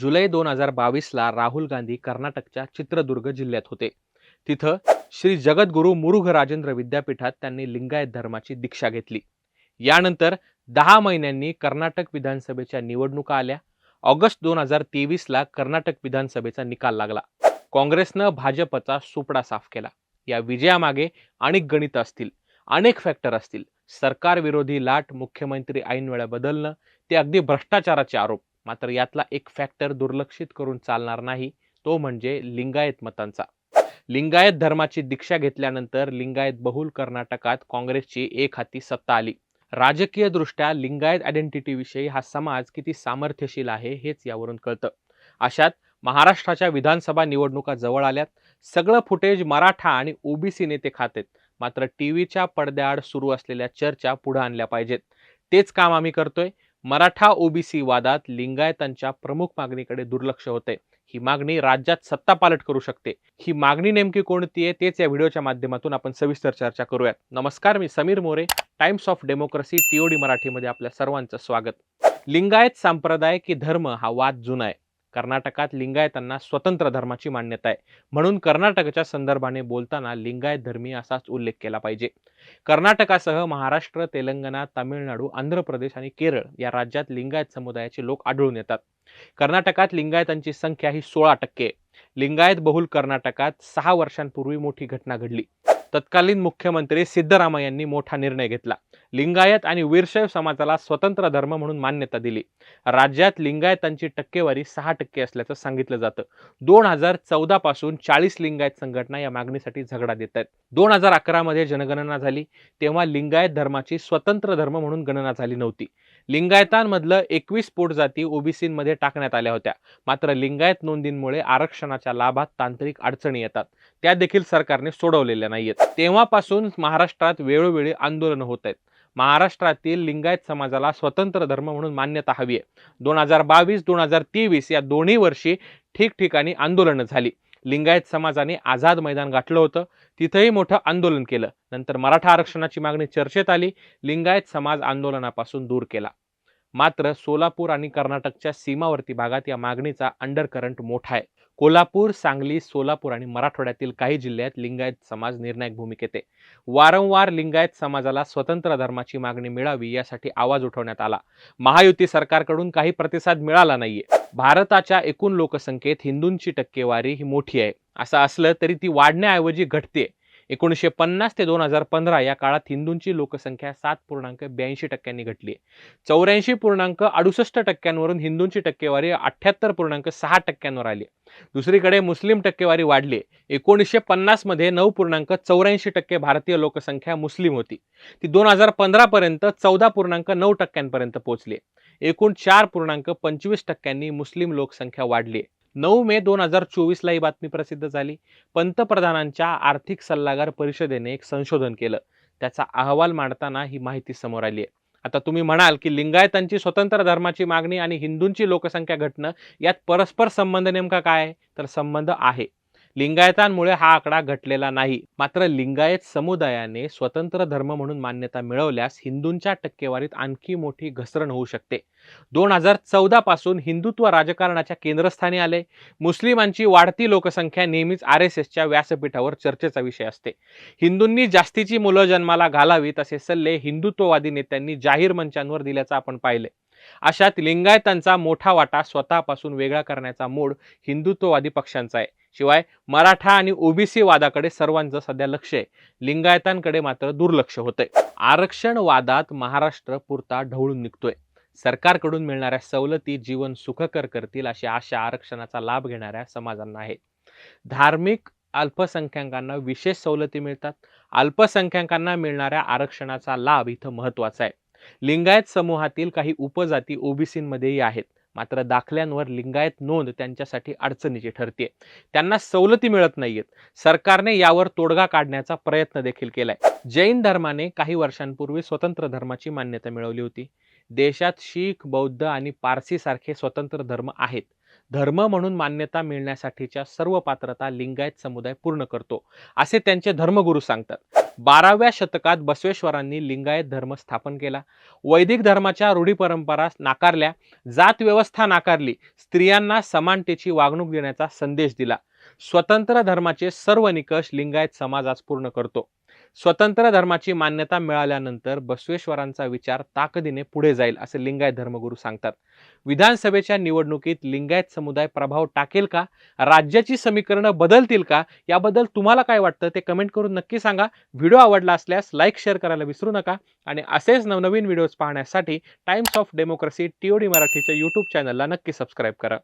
जुलै दोन हजार बावीसला राहुल गांधी कर्नाटकच्या चित्रदुर्ग जिल्ह्यात होते. तिथं श्री जगद्गुरू मुरुघ राजेंद्र विद्यापीठात त्यांनी लिंगायत धर्माची दीक्षा घेतली. यानंतर दहा महिन्यांनी कर्नाटक विधानसभेच्या निवडणुका आल्या. ऑगस्ट दोन हजार तेवीसला कर्नाटक विधानसभेचा निकाल लागला. काँग्रेसनं भाजपचा सुपडा साफ केला. या विजयामागे अनेक गणित असतील अनेक फॅक्टर असतील. सरकार विरोधी लाट मुख्यमंत्री ऐन वेळा बदलणं ते अगदी भ्रष्टाचाराचे आरोप. मात्र यातला एक फॅक्टर दुर्लक्षित करून चालणार नाही तो म्हणजे लिंगायत मतांचा. लिंगायत धर्माची दीक्षा घेतल्यानंतर लिंगायत बहुल कर्नाटकात काँग्रेसची एक हाती सत्ता आली. राजकीय दृष्ट्या लिंगायत आयडेंटिटी विषयी हा समाज किती सामर्थ्यशील आहे हेच यावरून कळतं. अशात महाराष्ट्राच्या विधानसभा निवडणुका जवळ आल्यात सगळं फुटेज मराठा आणि ओबीसी नेते खातेत मात्र टीव्हीच्या पडद्याआड सुरू असलेल्या चर्चा पुढे आणल्या पाहिजेत. तेच काम आम्ही करतोय मराठा ओबीसी वादात लिंगायतांच्या प्रमुख मागणीकडे दुर्लक्ष होते. ही मागणी राज्यात सत्ता पालट करू शकते. ही मागणी नेमकी कोणती आहे तेच या व्हिडिओच्या माध्यमातून आपण सविस्तर चर्चा करूयात. नमस्कार मी Sameer More Times of Democracy TOD मराठीमध्ये आपल्या सर्वांचं स्वागत. लिंगायत संप्रदाय की धर्म हा वाद जुना आहे. कर्नाटकात लिंगायतांना स्वतंत्र धर्माची मान्यता आहे. म्हणून कर्नाटकच्या संदर्भाने बोलताना लिंगायत धर्मी असाच उल्लेख केला पाहिजे. कर्नाटकासह महाराष्ट्र तेलंगणा तामिळनाडू आंध्र प्रदेश आणि केरळ या राज्यात लिंगायत समुदायाचे लोक आढळून येतात. कर्नाटकात लिंगायतांची संख्या ही सोळा टक्के लिंगायत बहुल कर्नाटकात सहा वर्षांपूर्वी मोठी घटना घडली. तत्कालीन मुख्यमंत्री सिद्धरामय्यांनी मोठा निर्णय घेतला. लिंगायत आणि वीरशैव समाजाला स्वतंत्र धर्म म्हणून मान्यता दिली. राज्यात लिंगायतांची टक्केवारी सहा टक्के असल्याचं सांगितलं जातं. दोन हजार चौदा पासून चाळीस लिंगायत संघटना या मागणीसाठी झगडा देत आहेत. दोन हजार अकरा मध्ये जनगणना झाली तेव्हा लिंगायत धर्माची स्वतंत्र धर्म म्हणून गणना झाली नव्हती. लिंगायतांमधलं एकवीस पोटजाती ओबीसीमध्ये टाकण्यात आल्या होत्या. मात्र लिंगायत नोंदींमुळे आरक्षणाच्या लाभात तांत्रिक अडचणी येतात. त्या देखील सरकारने सोडवलेल्या नाहीयेत. तेव्हापासून महाराष्ट्रात वेळोवेळी आंदोलन होत आहेत. महाराष्ट्रातील लिंगायत समाजाला स्वतंत्र धर्म म्हणून मान्यता हवी आहे. दोन हजार बावीस दोन हजार तेवीस या दोन्ही वर्षी ठिकठिकाणी आंदोलनं झाली. लिंगायत समाजाने आझाद मैदान गाठलं होतं. तिथंही मोठं आंदोलन केलं. नंतर मराठा आरक्षणाची मागणी चर्चेत आली. लिंगायत समाज आंदोलनापासून दूर केला. मात्र सोलापूर आणि कर्नाटकच्या सीमावर्ती भागात या मागणीचा अंडरकरंट मोठा आहे. कोल्हापूर सांगली सोलापूर आणि मराठवाड्यातील काही जिल्ह्यात लिंगायत समाज निर्णायक भूमिकेत आहे. वारंवार लिंगायत समाजाला स्वतंत्र धर्माची मागणी मिळावी यासाठी आवाज उठवण्यात आला. महायुती सरकारकडून काही प्रतिसाद मिळाला नाहीये. भारताच्या एकूण लोकसंख्येत हिंदूंची टक्केवारी ही मोठी आहे. असं असलं तरी ती वाढण्याऐवजी घटते एकोणीसशे पन्नास ते दोन हजार पंधरा या काळात हिंदूंची लोकसंख्या सात पूर्णांक ब्याऐंशी टक्क्यांनी घटली. आहे चौऱ्याऐंशी पूर्णांक अडुसष्ट टक्क्यांवरून हिंदूंची टक्केवारी अठ्ठ्याहत्तर पूर्णांक सहा टक्क्यांवर आली. दुसरीकडे मुस्लिम टक्केवारी वाढली. एकोणीसशे पन्नासमध्ये नऊ पूर्णांक चौऱ्याऐंशी टक्के भारतीय लोकसंख्या मुस्लिम होती. ती दोन हजार पंधरापर्यंत चौदा पूर्णांक नऊ टक्क्यांपर्यंत पोहोचली. एकूण चार पूर्णांक पंचवीस टक्क्यांनी मुस्लिम लोकसंख्या वाढली. नऊ मे दोन हजार चोवीसला ही बातमी प्रसिद्ध झाली. पंतप्रधानांच्या आर्थिक सल्लागार परिषदेने एक संशोधन केलं. त्याचा अहवाल मांडताना ही माहिती समोर आली आहे. आता तुम्ही म्हणाल की लिंगायतांची स्वतंत्र धर्माची मागणी आणि हिंदूंची लोकसंख्या घटणं यात परस्पर संबंध नेमका काय तर संबंध आहे. लिंगायतांमुळे हा आकडा घटलेला नाही. मात्र लिंगायत समुदायाने स्वतंत्र धर्म म्हणून मान्यता मिळवल्यास हिंदूंच्या टक्केवारीत आणखी मोठी घसरण होऊ शकते. दोन हजार चौदा पासून हिंदुत्व राजकारणाच्या केंद्रस्थानी आले. मुस्लिमांची वाढती लोकसंख्या नेहमीच आर एस एसच्या व्यासपीठावर चर्चेचा विषय असते. हिंदूंनी जास्तीची मुलं जन्माला घालावीत असे सल्ले हिंदुत्ववादी नेत्यांनी जाहीर मंचांवर दिल्याचं आपण पाहिले अशात लिंगायतांचा मोठा वाटा स्वतःपासून वेगळा करण्याचा मूड हिंदुत्ववादी पक्षांचा आहे. शिवाय मराठा आणि ओबीसी वादाकडे सर्वांचं सध्या लक्ष आहे. लिंगायतांकडे मात्र दुर्लक्ष होतंय. आरक्षण वादात महाराष्ट्र पुरता ढवळून निघतोय. सरकारकडून मिळणाऱ्या सवलती जीवन सुखकर करतील अशी आशा आरक्षणाचा लाभ घेणाऱ्या समाजांना आहे. धार्मिक अल्पसंख्याकांना विशेष सवलती मिळतात. अल्पसंख्याकांना मिळणाऱ्या आरक्षणाचा लाभ इथं महत्त्वाचा आहे. लिंगायत समूहातील काही उपजाती ओबीसींमध्येही आहेत. मात्र दाखल्यांवर लिंगायत नोंद त्यांच्यासाठी अडचणीची ठरते त्यांना सवलती मिळत नाहीयेत. सरकारने यावर तोडगा काढण्याचा प्रयत्न देखील केलाय. जैन धर्माने काही वर्षांपूर्वी स्वतंत्र धर्माची मान्यता मिळवली होती. देशात शीख बौद्ध आणि पारसी सारखे स्वतंत्र धर्म आहेत. धर्म म्हणून मान्यता मिळण्यासाठीच्या सर्व पात्रता लिंगायत समुदाय पूर्ण करतो असे त्यांचे धर्मगुरू सांगतात. बाराव्या शतकात बसवेश्वरांनी लिंगायत धर्म स्थापन केला. वैदिक धर्माच्या रूढी परंपरा नाकारल्या. जात व्यवस्था नाकारली. स्त्रियांना समानतेची वागणूक देण्याचा संदेश दिला. स्वतंत्र धर्माचे सर्व निकष लिंगायत समाज आज पूर्ण करतो. स्वतंत्र धर्माची मान्यता मिळाल्यानंतर बसवेश्वरांचा विचार ताकदीने पुढे जाईल असे लिंगायत धर्मगुरू सांगतात. विधानसभेच्या निवडणुकीत लिंगायत समुदाय प्रभाव टाकेल का? राज्याची समीकरणं बदलतील का? याबद्दल तुम्हाला काय वाटतं? ते कमेंट करून नक्की सांगा. व्हिडिओ आवडला असल्यास लाईक शेअर करायला विसरू नका. आणि असेच नवनवीन व्हिडिओज पाहण्यासाठी टाइम्स ऑफ डेमोक्रेसी टीओडी मराठीच्या यूट्यूब चॅनलला नक्की सबस्क्राईब करा.